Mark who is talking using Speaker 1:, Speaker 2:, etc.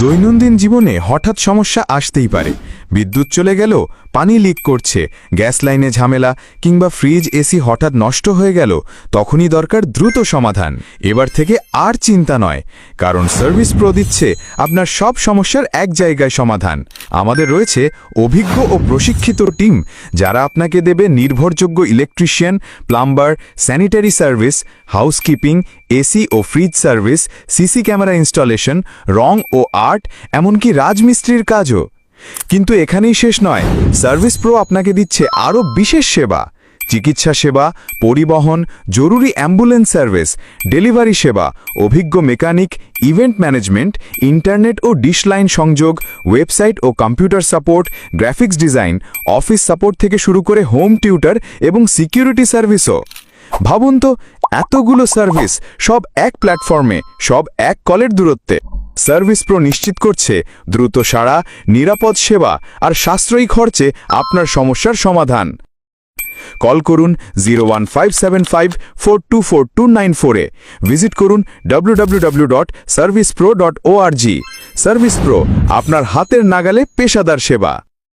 Speaker 1: দৈনন্দিন জীবনে হঠাৎ সমস্যা আসতেই পারে। বিদ্যুৎ চলে গেল, পানি লিক করছে, গ্যাস লাইনে ঝামেলা কিংবা ফ্রিজ, এসি হঠাৎ নষ্ট হয়ে গেল, তখনই দরকার দ্রুত সমাধান। এবার থেকে আর চিন্তা নয়, কারণ সার্ভিস প্রো দিচ্ছে আপনার সব সমস্যার এক জায়গায় সমাধান। আমাদের রয়েছে অভিজ্ঞ ও প্রশিক্ষিত টিম, যারা আপনাকে দেবে নির্ভরযোগ্য electrician, plumber, sanitary service, housekeeping, AC ও fridge service, CC camera installation, রং ও আর্ট, এমনকি রাজমিস্ত্রির কাজও। কিন্তু এখানেই শেষ নয়। সার্ভিস প্রো আপনাকে দিচ্ছে আরও বিশেষ সেবা। চিকিৎসা সেবা, পরিবহন, জরুরি অ্যাম্বুলেন্স সার্ভিস, ডেলিভারি সেবা, অভিজ্ঞ মেকানিক, ইভেন্ট ম্যানেজমেন্ট, ইন্টারনেট ও ডিশ লাইন সংযোগ, ওয়েবসাইট ও computer support, graphics design, office support থেকে শুরু করে হোম টিউটার এবং সিকিউরিটি সার্ভিসও। ভাবুন তো, এতগুলো সার্ভিস সব এক প্ল্যাটফর্মে, সব এক কলের দূরত্বে। সার্ভিস প্রো নিশ্চিত করছে, দ্রুত সাড়া, নিরাপদ সেবা আর সাশ্রয়ী খরচে আপনার সমস্যার সমাধান। কল করুন zero one five seven five four two four two nine ফোরে ভিজিট করুন W dot service pro dot O R G service pro, আপনার হাতের নাগালে পেশাদার সেবা।